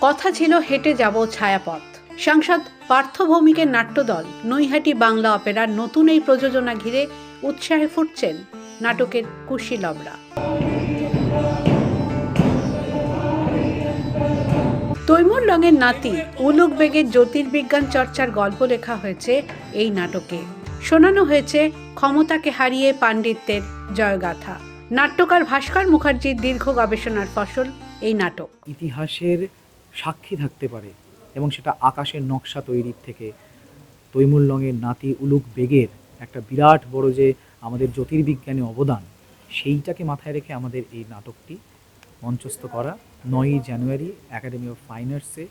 কথা ছিল হেঁটে যাব ছায়াপথ। সাংসদ পার্থ ভৌমিকের নাট্যদল, নৈহাটি বাংলা অপেরার নতুন এই প্রযোজনা ঘিরে উৎসাহে ফুটছেন নাটকের কুশীলবরা। তৈমুর রঙের নাতি উলুক বেগের জ্যোতির্বিজ্ঞান চর্চার গল্প লেখা হয়েছে এই নাটকে। শোনানো হয়েছে ক্ষমতাকে হারিয়ে পাণ্ডিত্যের জয়গাথা। নাট্যকার ভাস্কর মুখার্জির দীর্ঘ গবেষণার ফসল এই নাটক। ইতিহাসের সাক্ষী থাকতে পারে এবং সেটা আকাশের নকশা তৈরির থেকে তৈমুর রঙের নাতি উলুক বেগের একটা বিরাট বড় যে আমাদের জ্যোতির্বিজ্ঞানী অবদান সেইটাকে মাথায় রেখে আমাদের এই নাটকটি মঞ্চস্থ করা। নয়ই জানুয়ারি একাডেমি অফ ফাইন আর্টসে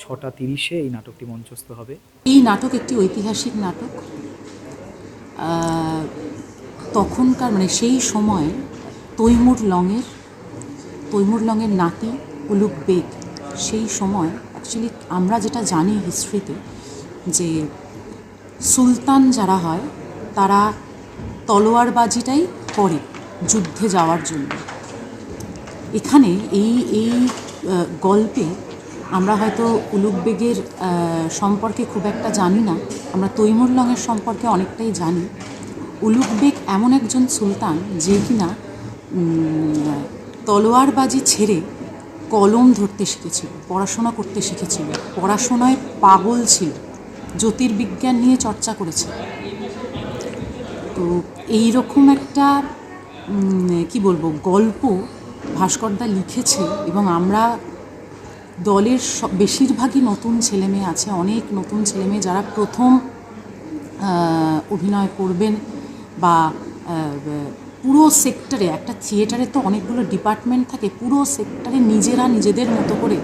ছটা তিরিশে এই নাটকটি মঞ্চস্থ হবে। এই নাটক একটি ঐতিহাসিক নাটক। তখনকার মানে সেই সময়ে তৈমুর লংয়ের তৈমুর লংয়ের নাতি উলুক বেগ, সেই সময় অ্যাকচুয়ালি আমরা যেটা জানি হিস্ট্রিতে যে সুলতান যারা হয়, তারা তলোয়ারবাজিটাই করে যুদ্ধে যাওয়ার জন্য। এখানে এই এই গল্পে আমরা হয়তো উলুক বেগের সম্পর্কে খুব একটা জানি না। আমরা তৈমুর লংয়ের সম্পর্কে অনেকটাই জানি। উলুক বেগ এমন একজন সুলতান যে কিনা তলোয়ারবাজি ছেড়ে কলম ধরতে শিখেছিল, পড়াশোনা করতে শিখেছিল, পড়াশোনায় পাগল ছিল, জ্যোতির্বিজ্ঞান নিয়ে চর্চা করেছে। তো এই রকম একটা কি বলব, গল্প ভাস্করদা লিখেছে এবং আমরা দলের বেশিরভাগই নতুন ছেলেমেয়ে আছে, অনেক নতুন ছেলেমেয়ে যারা প্রথম অভিনয় করবেন বা পুরো সেক্টরে একটা থিয়েটারে তো অনেকগুলো ডিপার্টমেন্ট থাকে পুরো সেক্টরে নিজেরা নিজেদের মতো করে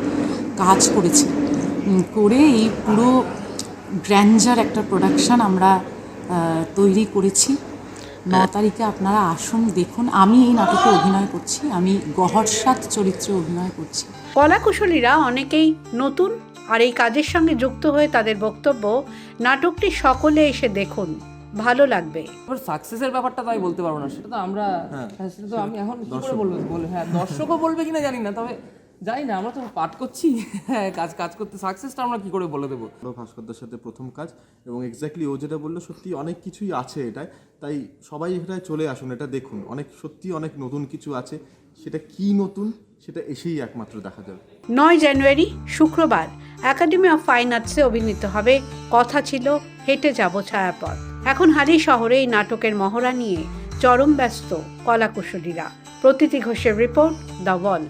কাজ করেছে। করে এই পুরো গ্র্যান্ডার একটা প্রোডাকশান আমরা তৈরি করেছি। ন তারিখে আপনারা আসুন দেখুন। আমি এই নাটকে অভিনয় করছি আমি গহরসাত চরিত্রে অভিনয় করছি। কলাকুশলীরা অনেকেই নতুন আর এই কাজের সঙ্গে যুক্ত হয়ে তাদের বক্তব্য নাটকটি সকলে এসে দেখুন। ভালো লাগবে। এবার সাকসেসের ব্যাপারটা তো আমি বলতে পারব না সেটা তো আমরা হ্যাঁ, সেটা তো আমি এখন কি করে বলব? বলে হ্যাঁ দর্শকও বলবে কিনা জানি না তবে জানি না আমরা তো পাঠ করছি। হ্যাঁ কাজ কাজ করতে সাকসেসটা আমরা কি করে বলে দেবো? ভাস্করদার সাথে প্রথম কাজ এবং এক্স্যাক্টলি ও যেটা বলল সত্যি অনেক কিছুই আছে এটায় তাই সবাই এটায় চলে আসুন এটা দেখুন। অনেক সত্যি অনেক নতুন কিছু আছে। সেটা কি নতুন? সেটা এসেই একমাত্র দেখা যাবে। নয় জানুয়ারি, শুক্রবার একাডেমি অফ ফাইন আর্টসে অভিনীত হবে কথা ছিল হেঁটে যাব ছায়াপথ। এখন হালি শহরে এই নাটকের মহড়া নিয়ে চরম ব্যস্ত কলাকুশলীরা। প্রতীতি ঘোষের রিপোর্ট দ্য ওয়াল।